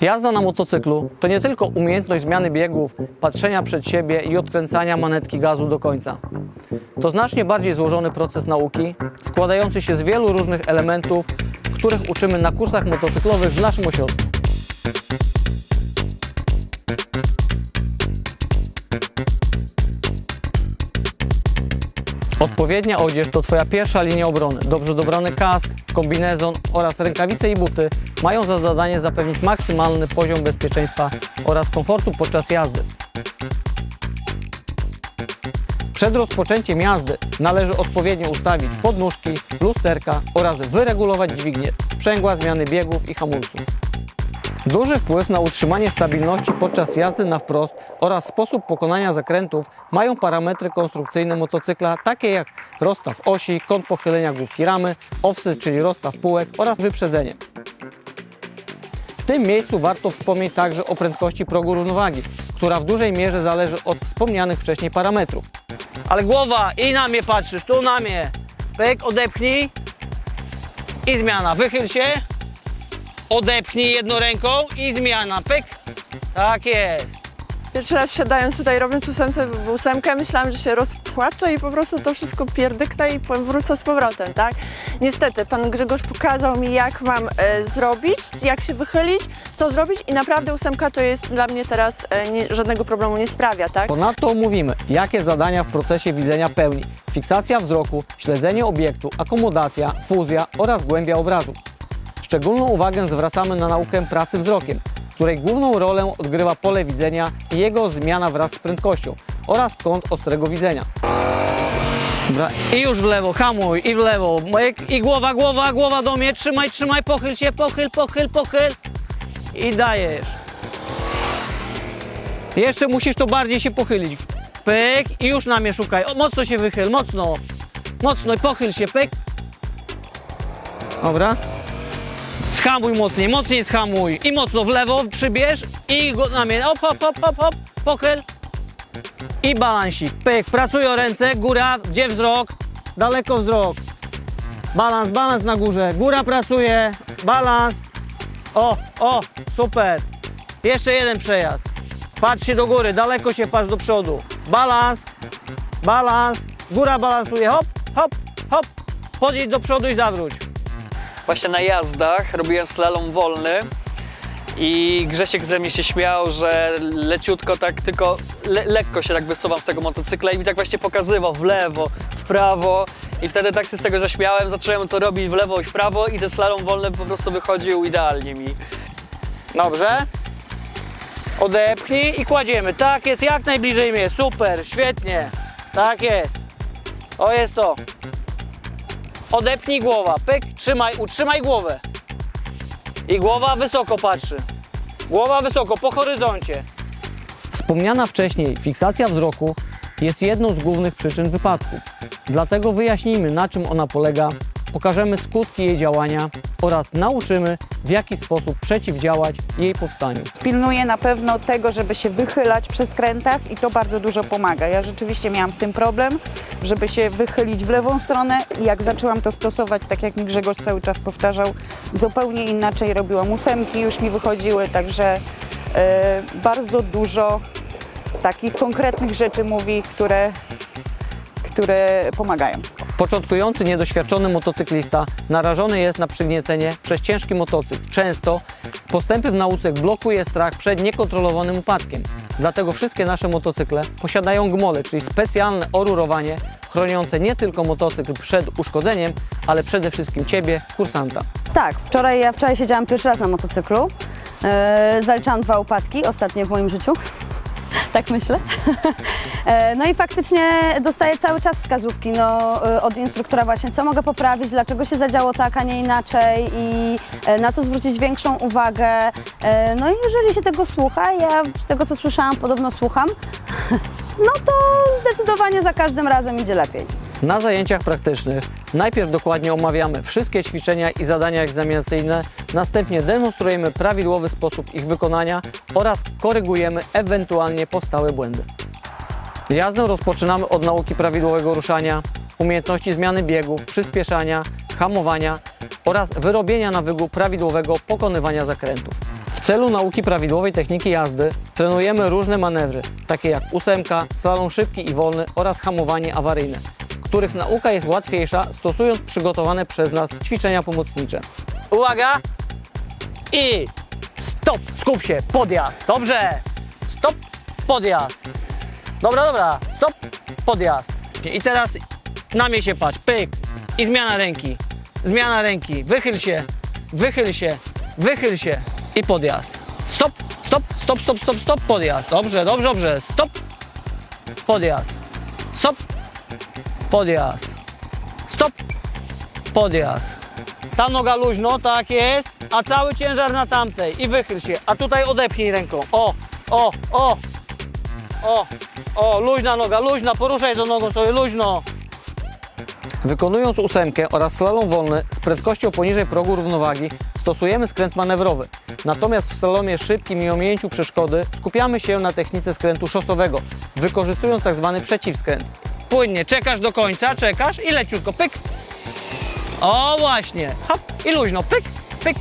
Jazda na motocyklu to nie tylko umiejętność zmiany biegów, patrzenia przed siebie i odkręcania manetki gazu do końca. To znacznie bardziej złożony proces nauki, składający się z wielu różnych elementów, których uczymy na kursach motocyklowych w naszym ośrodku. Odpowiednia odzież to Twoja pierwsza linia obrony. Dobrze dobrany kask, kombinezon oraz rękawice i buty mają za zadanie zapewnić maksymalny poziom bezpieczeństwa oraz komfortu podczas jazdy. Przed rozpoczęciem jazdy należy odpowiednio ustawić podnóżki, lusterka oraz wyregulować dźwignię, sprzęgła zmiany biegów i hamulców. Duży wpływ na utrzymanie stabilności podczas jazdy na wprost oraz sposób pokonania zakrętów mają parametry konstrukcyjne motocykla, takie jak rozstaw osi, kąt pochylenia główki ramy, offset, czyli rozstaw półek oraz wyprzedzenie. W tym miejscu warto wspomnieć także o prędkości progu równowagi, która w dużej mierze zależy od wspomnianych wcześniej parametrów. Ale głowa i na mnie patrzysz, tu na mnie. Pyk, odepchnij i zmiana. Wychyl się, odepchnij jedną ręką i zmiana. Pyk. Tak jest. Pierwszy raz siadając tutaj, robiąc ósemce, ósemkę, myślałam, że się rozpłaczę i po prostu to wszystko pierdyknę i wrócę z powrotem, tak? Niestety, pan Grzegorz pokazał mi, jak mam e, zrobić, jak się wychylić, co zrobić i naprawdę ósemka to jest dla mnie teraz e, nie, żadnego problemu nie sprawia, tak? Ponadto omówimy, jakie zadania w procesie widzenia pełni. Fiksacja wzroku, śledzenie obiektu, akomodacja, fuzja oraz głębia obrazu. Szczególną uwagę zwracamy na naukę pracy wzrokiem, której główną rolę odgrywa pole widzenia i jego zmiana wraz z prędkością oraz kąt ostrego widzenia. Dobra. I już w lewo, hamuj, i w lewo, i głowa, głowa, głowa do mnie, trzymaj, trzymaj, pochyl się, pochyl, pochyl, pochyl i dajesz. Jeszcze musisz to bardziej się pochylić. Pyk i już na mnie szukaj. O, mocno się wychyl, mocno. Mocno i pochyl się, pyk. Dobra. Schamuj mocniej, mocniej schamuj. I mocno w lewo przybierz i go na mnie. Hop, hop, hop, hop, hop. Pochyl. I balansik. Pyk. Pracują ręce, góra, gdzie wzrok? Daleko wzrok. Balans, balans na górze. Góra pracuje, balans. O, o, super. Jeszcze jeden przejazd. Patrz się do góry, daleko się patrz do przodu. Balans, balans, góra balansuje, hop, hop, hop. Podjedź do przodu i zawróć. Właśnie na jazdach robiłem slalom wolny i Grzesiek ze mnie się śmiał, że leciutko tak tylko le lekko się tak wysuwam z tego motocykla i mi tak właśnie pokazywał w lewo, w prawo i wtedy tak się z tego zaśmiałem, zacząłem to robić w lewo i w prawo i ten slalom wolny po prostu wychodził idealnie mi. Dobrze. Odepchnij i kładziemy. Tak jest, jak najbliżej mnie. Super, świetnie. Tak jest. O jest to. Odepchnij głowa. Pyk, trzymaj, utrzymaj głowę. I głowa wysoko patrzy. Głowa wysoko, po horyzoncie. Wspomniana wcześniej fiksacja wzroku jest jedną z głównych przyczyn wypadków. Dlatego wyjaśnijmy, na czym ona polega, pokażemy skutki jej działania oraz nauczymy, w jaki sposób przeciwdziałać jej powstaniu. Pilnuję na pewno tego, żeby się wychylać przy skrętach i to bardzo dużo pomaga. Ja rzeczywiście miałam z tym problem, żeby się wychylić w lewą stronę i jak zaczęłam to stosować, tak jak mi Grzegorz cały czas powtarzał, zupełnie inaczej robiłam ósemki, już mi wychodziły, także e, bardzo dużo takich konkretnych rzeczy mówi, które, które pomagają. Początkujący, niedoświadczony motocyklista narażony jest na przygniecenie przez ciężki motocykl. Często postępy w nauce blokuje strach przed niekontrolowanym upadkiem. Dlatego wszystkie nasze motocykle posiadają gmole, czyli specjalne orurowanie chroniące nie tylko motocykl przed uszkodzeniem, ale przede wszystkim Ciebie, kursanta. Tak, wczoraj ja wczoraj siedziałam pierwszy raz na motocyklu. E, zaliczałam dwa upadki, ostatnie w moim życiu. tak myślę. E, no i faktycznie dostaję cały czas wskazówki no, e, od instruktora właśnie, co mogę poprawić, dlaczego się zadziało tak, a nie inaczej i e, na co zwrócić większą uwagę. No i jeżeli się tego słucha, ja z tego co słyszałam podobno słucham, no to zdecydowanie za każdym razem idzie lepiej. Na zajęciach praktycznych najpierw dokładnie omawiamy wszystkie ćwiczenia i zadania egzaminacyjne, następnie demonstrujemy prawidłowy sposób ich wykonania oraz korygujemy ewentualnie powstałe błędy. Jazdę rozpoczynamy od nauki prawidłowego ruszania, umiejętności zmiany biegów, przyspieszania, hamowania oraz wyrobienia nawyku prawidłowego pokonywania zakrętów. W celu nauki prawidłowej techniki jazdy trenujemy różne manewry, takie jak ósemka, slalom szybki i wolny oraz hamowanie awaryjne, których nauka jest łatwiejsza stosując przygotowane przez nas ćwiczenia pomocnicze. Uwaga! I stop! Skup się! Podjazd! Dobrze! Stop! Podjazd! Dobra, dobra! Stop! Podjazd! I teraz na mnie się patrz, pyk! I zmiana ręki. Zmiana ręki. Wychyl się, wychyl się, wychyl się i podjazd. Stop, stop, stop, stop, stop, stop, podjazd. Dobrze, dobrze, dobrze. Stop, podjazd. Podjazd. Stop, podjazd. Ta noga luźno, tak jest, a cały ciężar na tamtej i wychyl się. A tutaj odepchnij ręką. O, o, o, o, o, luźna noga, luźna, poruszaj tą nogą sobie, luźno. Wykonując ósemkę oraz slalom wolny z prędkością poniżej progu równowagi stosujemy skręt manewrowy. Natomiast w slalomie szybkim i ominięciu przeszkody skupiamy się na technice skrętu szosowego, wykorzystując tzw. przeciwskręt. Płynnie, czekasz do końca, czekasz i leciutko, pyk. O właśnie, hop i luźno, pyk, pyk.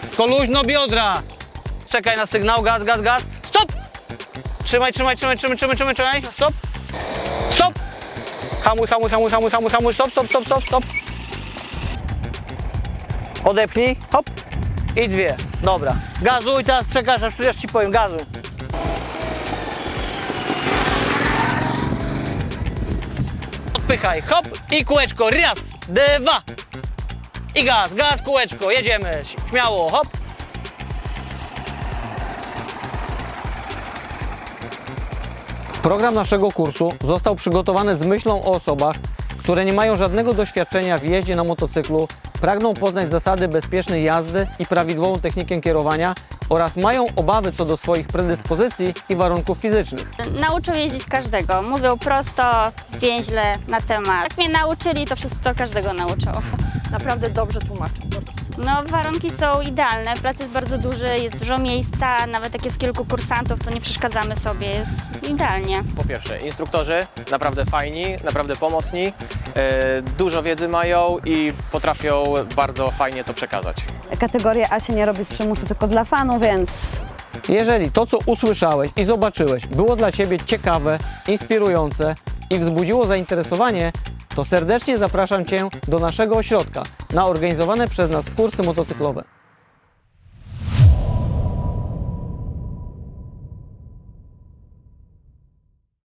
Tylko luźno biodra. Czekaj na sygnał, gaz, gaz, gaz. Stop! Trzymaj, trzymaj, trzymaj, trzymaj, trzymaj, trzymaj, trzymaj. Stop! Stop! Hamuj, hamuj, hamuj, hamuj, hamuj, hamuj, stop, stop, stop, stop, stop. Odepnij, hop i dwie. Dobra. Gazuj, teraz czekasz, aż tu ja ci powiem, gazuj. Odpychaj, hop i kółeczko, raz, dwa. I gaz, gaz, kółeczko, jedziemy, śmiało, hop. Program naszego kursu został przygotowany z myślą o osobach, które nie mają żadnego doświadczenia w jeździe na motocyklu, pragną poznać zasady bezpiecznej jazdy i prawidłową technikę kierowania oraz mają obawy co do swoich predyspozycji i warunków fizycznych. Nauczył jeździć każdego. Mówią prosto, zwięźle na temat. Jak mnie nauczyli, to wszystko każdego nauczą. Naprawdę dobrze tłumaczą. No, warunki są idealne, plac jest bardzo duży, jest dużo miejsca, nawet jak jest kilku kursantów, to nie przeszkadzamy sobie, jest idealnie. Po pierwsze, instruktorzy naprawdę fajni, naprawdę pomocni, e, dużo wiedzy mają i potrafią bardzo fajnie to przekazać. Kategoria A się nie robi z przymusu, tylko dla fanu, więc Jeżeli to, co usłyszałeś i zobaczyłeś, było dla Ciebie ciekawe, inspirujące i wzbudziło zainteresowanie, to serdecznie zapraszam Cię do naszego ośrodka na organizowane przez nas kursy motocyklowe.